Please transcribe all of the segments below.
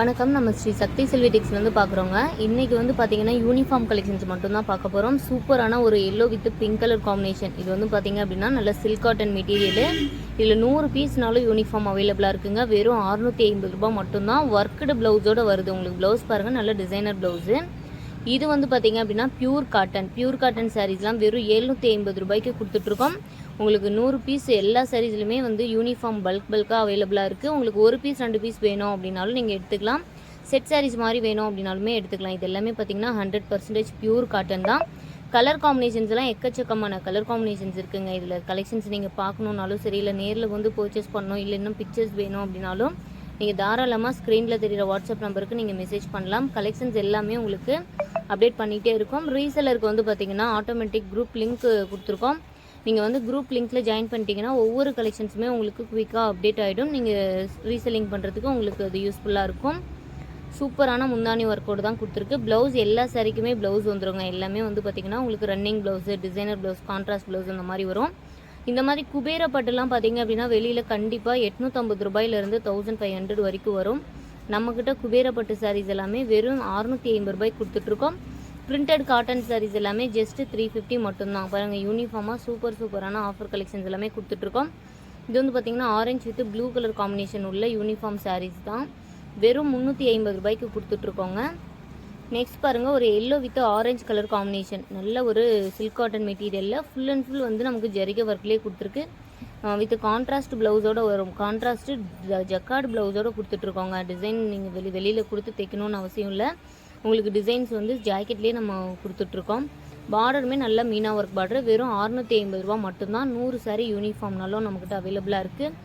வணக்கம். நம்ம ஸ்ரீ சக்தி செல்வி டெக்ஸ்லேருந்து பார்க்குறோங்க இன்றைக்கி வந்து பார்த்தீங்கன்னா யூனிஃபார்ம் கலெக்ஷன்ஸ் மட்டும்தான் பார்க்க போகிறோம் சூப்பரான ஒரு yellow with pink colour combination இது வந்து பார்த்தீங்க அப்படின்னா நல்ல சில்க் காட்டன் மெட்டீரியலு இதில் நூறு பீஸ்னாலும் யூனிஃபார்ம் அவைலபிளாக இருக்குங்க. வெறும் அறுநூற்றி ஐம்பது ரூபாய் மட்டும்தான். ஒர்க்குடு ப்ளவுஸோட வருது. உங்களுக்கு ப்ளவுஸ் பாருங்கள் நல்ல டிசைனர் ப்ளவுஸு இது வந்து பார்த்தீங்க அப்படின்னா பியூர் காட்டன் பியூர் காட்டன் சாரீஸ்லாம் வெறும் எழுநூற்றி ஐம்பது ரூபாய்க்கு கொடுத்துட்ருக்கோம் உங்களுக்கு நூறு பீஸ் எல்லா சாரீஸ்லையுமே வந்து யூனிஃபார்ம் பல்க் பல்காக அவைலபிளாக இருக்குது உங்களுக்கு ஒரு பீஸ் ரெண்டு பீஸ் வேணும் அப்படின்னாலும் நீங்கள் எடுத்துக்கலாம். செட் சாரீஸ் மாதிரி வேணும் அப்படின்னாலுமே எடுத்துக்கலாம். இது எல்லாமே பார்த்தீங்கன்னா ஹண்ட்ரட் பர்சன்டேஜ் பியூர் காட்டன் தான். கலர் காம்பினேஷன்ஸ்லாம் எக்கச்சக்கமான கலர் காம்பினேஷன்ஸ் இருக்குங்க. இதில் கலெக்ஷன்ஸ் நீங்கள் பார்க்கணுன்னாலும் சரி இல்லை நேரில் வந்து பர்ச்சேஸ் பண்ணணும் இல்லை இன்னும் பிக்சர்ஸ் வேணும் அப்படின்னாலும் நீங்கள் தாராளமாக ஸ்க்ரீனில் தெரிகிற வாட்ஸ்அப் நம்பருக்கு நீங்கள் மெசேஜ் பண்ணலாம். கலெக்ஷன்ஸ் எல்லாமே உங்களுக்கு அப்டேட் பண்ணிகிட்டே இருக்கும். ரீசெலருக்கு வந்து பார்த்தீங்கன்னா ஆட்டோமேட்டிக் குரூப் லிங்க் கொடுத்துருக்கோம். நீங்கள் வந்து குரூப் லிங்க்கில் ஜாயின் பண்ணிட்டீங்கன்னா ஒவ்வொரு கலெக்ஷன்ஸுமே உங்களுக்கு குயிக்காக அப்டேட் ஆகிடும் நீங்கள் ரீசெல்லிங் பண்ணுறதுக்கு உங்களுக்கு அது யூஸ்ஃபுல்லாக இருக்கும். சூப்பரான முந்தானி ஒர்க்கோடு தான் கொடுத்துருக்கு. ப்ளவுஸ் எல்லா சாரிக்குமே ப்ளவுஸ் வந்துருங்க. எல்லாமே வந்து பார்த்திங்கன்னா உங்களுக்கு running blouse designer blouse contrast blouse அந்த மாதிரி வரும். இந்த மாதிரி குபேர பட்டுலாம் பார்த்தீங்க அப்படின்னா வெளியில் கண்டிப்பாக எட்நூற்றம்பது ரூபாயிலேருந்து தௌசண்ட் ஃபைவ் ஹண்ட்ரட் வரைக்கும் வரும். நம்மக்கிட்ட குபேரப்பட்டு சாரீஸ் எல்லாமே வெறும் அறுநூற்றி ஐம்பது ரூபாய்க்கு கொடுத்துட்ருக்கோம் பிரிண்டட் காட்டன் சாரீஸ் எல்லாமே ஜஸ்ட்டு த்ரீ ஃபிஃப்டி மட்டும்தான். பாருங்கள் யூனிஃபார்மாக சூப்பர் சூப்பரான ஆஃபர் கலெக்ஷன்ஸ் எல்லாமே கொடுத்துட்ருக்கோம். இது வந்து பார்த்திங்கன்னா orange with blue colour combination உள்ள யூனிஃபார்ம் சாரீஸ் தான். வெறும் முந்நூற்றி ஐம்பது ரூபாய்க்கு கொடுத்துட்ருக்கோங்க. நெக்ஸ்ட் பாருங்கள் ஒரு yellow with orange colour combination நல்ல ஒரு சில்க் காட்டன் மெட்டீரியலில் ஃபுல் அண்ட் ஃபுல் வந்து நமக்கு ஜரிகை ஒர்க்லேயே கொடுத்துருக்கு. வித் கான்ட்ராஸ்ட் ப்ளவுஸோட வரும். கான்ட்ராஸ்ட்டு ஜக்கார்டு ப்ளவுஸோட கொடுத்துட்ருக்கோங்க. டிசைன் நீங்கள் வெளி வெளியில் கொடுத்து தைக்கணும்னு அவசியம் இல்லை. உங்களுக்கு டிசைன்ஸ் வந்து ஜாக்கெட்லேயே நம்ம கொடுத்துட்ருக்கோம். பார்டருமே நல்ல மீனா ஒர்க் பார்டர் வெறும் அறுநூற்றி ஐம்பது ரூபா மட்டும்தான். நூறு சாரி யூனிஃபார்ம்னாலும் நம்மக்கிட்ட அவைலபிளாக இருக்குது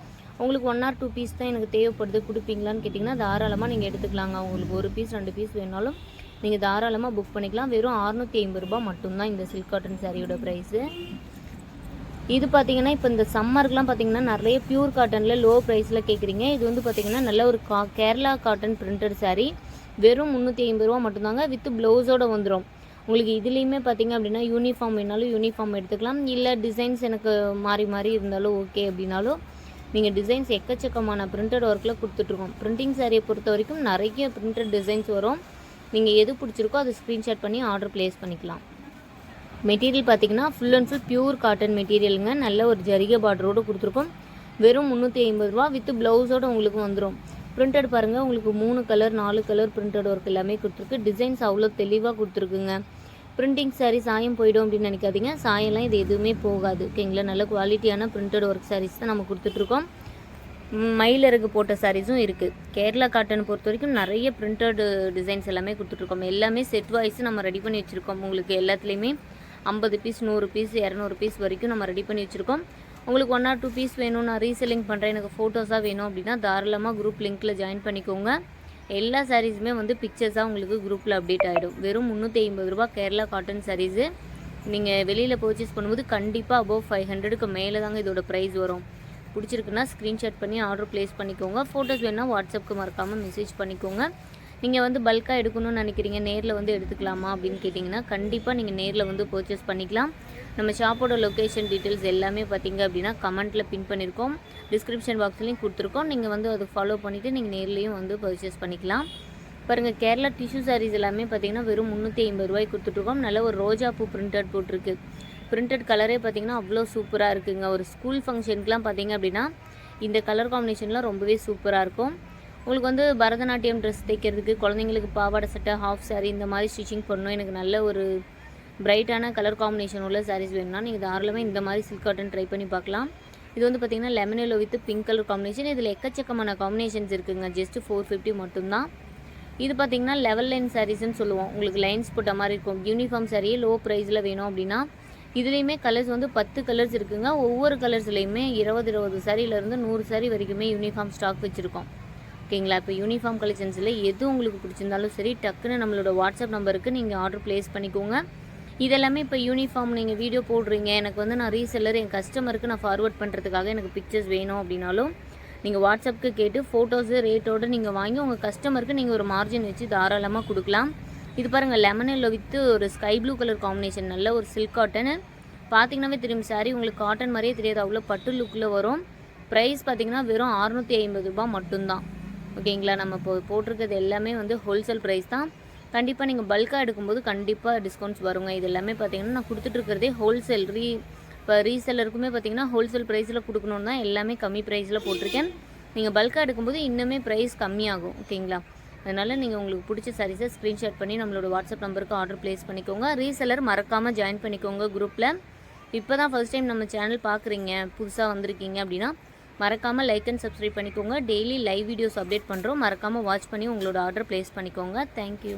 உங்களுக்கு ஒன் ஆர் டூ பீஸ் தான் எனக்கு தேவைப்படுது. கொடுப்பீங்களான்னு கேட்டிங்கன்னா தாராளமாக நீங்கள் எடுத்துக்கலாங்க. உங்களுக்கு ஒரு பீஸ் ரெண்டு பீஸ் வேணாலும் நீங்கள் தாராளமாக புக் பண்ணிக்கலாம். வெறும் அறுநூற்றி ஐம்பது ரூபா மட்டும்தான் இந்த சில்க் காட்டன் சாரியோட ப்ரைஸு இது பார்த்தீங்கன்னா இப்போ இந்த சம்மருக்குலாம் பார்த்தீங்கன்னா நிறைய பியூர் காட்டனில் லோ ப்ரைஸில் கேட்குறீங்க இது வந்து பார்த்தீங்கன்னா நல்ல ஒரு கா கேரளா காட்டன் பிரிண்டட் சாரீ வெறும் முந்நூற்றி ஐம்பது ரூபா மட்டும்தாங்க வித் ப்ளவுஸோட வந்துடும் உங்களுக்கு இதுலேயுமே பார்த்தீங்க அப்படின்னா யூனிஃபார்ம் வேணாலும் யூனிஃபார்ம் எடுத்துக்கலாம். இல்லை டிசைன்ஸ் எனக்கு மாறி மாறி இருந்தாலும் ஓகே அப்படின்னாலும் நீங்கள் டிசைன்ஸ் எக்கச்சக்கமான பிரிண்டட் ஒர்க்கில் கொடுத்துட்ருக்கோம் பிரிண்டிங் சாரியை பொறுத்த வரைக்கும் நிறைய பிரிண்டட் டிசைன்ஸ் வரும். நீங்கள் எது பிடிச்சிருக்கோ அதை ஸ்க்ரீன்ஷாட் பண்ணி ஆர்டர் ப்ளேஸ் பண்ணிக்கலாம். மெட்டீரியல் பார்த்தீங்கன்னா full and full pure cotton மெட்டீரியலுங்க நல்ல ஒரு ஜரிகை பார்டரோடு கொடுத்துருக்கோம். வெறும் முந்நூற்றி ஐம்பது ரூபா வித் ப்ளவுஸோட உங்களுக்கு வந்துடும் பிரிண்டட் பாருங்கள் உங்களுக்கு மூணு கலர் நாலு கலர் பிரிண்டட் ஒர்க் எல்லாமே கொடுத்துருக்கு. டிசைன்ஸ் அவ்வளோ தெளிவாக கொடுத்துருக்குங்க. பிரிண்டிங் சாரீ சாயம் போயிடும் அப்படின்னு நினைக்காதீங்க. சாயம்லாம் இது எதுவுமே போகாது. ஓகேங்களா நல்ல குவாலிட்டியான பிரிண்டட் ஒர்க் சாரீஸ் தான் நம்ம கொடுத்துட்ருக்கோம் மயிலிறகு போட்ட சாரீஸும் இருக்குது கேரளா காட்டன் பொறுத்த வரைக்கும் நிறைய பிரிண்டட் டிசைன்ஸ் எல்லாமே கொடுத்துட்ருக்கோம் எல்லாமே செட் வைஸ் நம்ம ரெடி பண்ணி வச்சுருக்கோம். உங்களுக்கு எல்லாத்துலேயுமே ஐம்பது பீஸ் நூறு பீஸ் இரநூறு பீஸ் வரைக்கும் நம்ம ரெடி பண்ணி வச்சுருக்கோம். உங்களுக்கு ஒன் ஆர் டூ பீஸ் வேணும் நான் ரீசெல்லிங் பண்ணுறேன் எனக்கு ஃபோட்டோஸாக வேணும் அப்படின்னா தாராளமாக குரூப் லிங்க்கில் ஜாயின் பண்ணிக்கோங்க. எல்லா சாரீஸுமே வந்து பிக்சர்ஸாக உங்களுக்கு குரூப்பில் அப்டேட் ஆகிடும் வெறும் முந்நூற்றி ஐம்பது ரூபா கேரளா காட்டன் சாரீஸு நீங்கள் வெளியில் பர்ச்சேஸ் பண்ணும்போது கண்டிப்பாக அபவ் ஃபைவ் ஹண்ட்ரடுக்கு மேலே தாங்க இதோட ப்ரைஸ் வரும். பிடிச்சிருக்குன்னா ஸ்க்ரீன்ஷாட் பண்ணி ஆர்டர் ப்ளேஸ் பண்ணிக்கோங்க. ஃபோட்டோஸ் வேணால் வாட்ஸ்அப்புக்கு மறக்காமல் மெசேஜ் பண்ணிக்கோங்க. நீங்கள் வந்து பல்காக எடுக்கணும்னு நினைக்கிறீங்க நேரில் வந்து எடுத்துக்கலாமா அப்படின்னு கேட்டிங்கன்னா கண்டிப்பாக நீங்கள் நேரில் வந்து பர்ச்சேஸ் பண்ணிக்கலாம். நம்ம ஷாப்போட லொக்கேஷன் டீட்டெயில்ஸ் எல்லாமே பார்த்தீங்க அப்படின்னா கமெண்ட்டில் பின் பண்ணியிருக்கோம். டிஸ்கிரிப்ஷன் பாக்ஸ்லேயும் கொடுத்துருக்கோம். நீங்கள் வந்து அதை ஃபாலோ பண்ணிவிட்டு நீங்கள் நேர்லேயும் வந்து பர்ச்சேஸ் பண்ணிக்கலாம். பாருங்கள் கேரளா டிஷ்யூ சாரீஸ் எல்லாமே பார்த்தீங்கன்னா வெறும் முந்நூற்றி ஐம்பது ரூபாய்க்கு கொடுத்துட்ருக்கோம். நல்ல ஒரு ரோஜா பூ பிரிண்டட் போட்டிருக்கு. பிரிண்டட் கலரே பார்த்தீங்கன்னா அவ்வளோ சூப்பராக இருக்குங்க. ஒரு ஸ்கூல் ஃபங்க்ஷனுக்குலாம் பார்த்தீங்க அப்படின்னா இந்த கலர் காம்பினேஷன்லாம் ரொம்பவே சூப்பராக இருக்கும். உங்களுக்கு வந்து பரதநாட்டியம் ட்ரெஸ் தைக்கிறதுக்கு குழந்தைங்களுக்கு பாவாடை சட்டை ஹாஃப் saree இந்த மாதிரி ஸ்டிச்சிங் பண்ணணும். எனக்கு நல்ல ஒரு பிரைட்டான கலர் காம்பினேஷன் உள்ள சாரீஸ் வேணும்னா நீங்கள் தாராளமாக இந்த மாதிரி சில்க் காட்டன் ட்ரை பண்ணி பார்க்கலாம். இது வந்து பார்த்தீங்கன்னா lemon yellow with pink colour combination இதில் எக்கச்சக்கமான காம்பினேஷன்ஸ் இருக்குதுங்க ஜஸ்ட் ஃபோர் ஃபிஃப்டி மட்டும்தான். இது பார்த்தீங்கன்னா லெவல் லைன் சாரீஸ்னு சொல்லுவோம். உங்களுக்கு லைன்ஸ் போட்ட மாதிரி இருக்கும். யூனிஃபார்ம் சாரியே லோ ப்ரைஸில் வேணும் அப்படின்னா இதுலேயுமே கலர்ஸ் வந்து பத்து கலர்ஸ் இருக்குங்க. ஒவ்வொரு கலர்ஸ்லேயுமே இருபது இருபது சாரியிலேருந்து நூறு சாரி வரைக்குமே யூனிஃபார்ம் ஸ்டாக் வச்சுருக்கோம். ஓகேங்களா இப்போ யூனிஃபார்ம் கலெக்ஷன்ஸில் எது உங்களுக்கு பிடிச்சிருந்தாலும் சரி டக்குன்னு நம்மளோட வாட்ஸ்அப் நம்பருக்கு நீங்கள் ஆர்டர் ப்ளேஸ் பண்ணிக்கோங்க. இதெல்லாமே இப்போ யூனிஃபார்ம் நீங்கள் வீடியோ போடுறீங்க. எனக்கு வந்து நான் ரீசெல்லர் என் கஸ்டமருக்கு நான் ஃபார்வர்ட் பண்ணுறதுக்காக எனக்கு பிக்சர்ஸ் வேணும் அப்படின்னாலும் நீங்கள் வாட்ஸ்அப்புக்கு கேட்டு ஃபோட்டோஸு ரேட்டோடு நீங்கள் வாங்கி உங்கள் கஸ்டமருக்கு நீங்கள் ஒரு மார்ஜின் வச்சு தாராளமாக கொடுக்கலாம். இது பாருங்கள் லெமனில் எல்லோ வித்து ஒரு ஸ்கை ப்ளூ கலர் காம்பினேஷன் நல்ல ஒரு சில்க் காட்டனு பார்த்தீங்கன்னாவே தெரியும் சாரி உங்களுக்கு காட்டன் மாதிரியே தெரியாது. அவ்வளோ பட்டு லுக்கில் வரும். ப்ரைஸ் பார்த்தீங்கன்னா வெறும் அறுநூற்றி ஐம்பது ரூபா மட்டும்தான். ஓகேங்களா நம்ம இப்போ போட்டிருக்கிறது எல்லாமே வந்து ஹோல்சேல் ப்ரைஸ் தான். கண்டிப்பாக நீங்கள் பல்காக எடுக்கும்போது கண்டிப்பாக டிஸ்கவுண்ட்ஸ் வருங்க. இது எல்லாமே பார்த்தீங்கன்னா நான் கொடுத்துட்ருக்கிறதே ஹோல்சேல் ரீ இப்போ ரீசெல்லருக்குமே பார்த்தீங்கன்னா ஹோல்சேல் ப்ரைஸில் கொடுக்கணுன்னு தான் எல்லாமே கம்மி ப்ரைஸில் போட்டிருக்கேன். நீங்கள் பல்காக எடுக்கும்போது இன்னுமே ப்ரைஸ் கம்மியாகும் ஓகேங்களா அதனால் நீங்கள் உங்களுக்கு பிடிச்ச சாரீஸை ஸ்க்ரீன்ஷாட் பண்ணி நம்மளோட வாட்ஸ்அப் நம்பருக்கு ஆர்டர் ப்ளேஸ் பண்ணிக்கோங்க. ரீசெல்லர் மறக்காமல் ஜாயின் பண்ணிக்கோங்க குரூப்பில் இப்போ தான் ஃபர்ஸ்ட் டைம் நம்ம சேனல் பார்க்குறீங்க புதுசாக வந்திருக்கீங்க அப்படின்னா மறக்காமல் லைக் அண்ட் சப்ஸ்கிரைப் பண்ணிக்கோங்க. டெய்லி லைவ் வீடியோஸ் அப்டேட் பண்ணுறோம் மறக்காமல் வாட்ச் பண்ணி உங்களோட ஆர்டர் ப்ளேஸ் பண்ணிக்கோங்க. தேங்க்யூ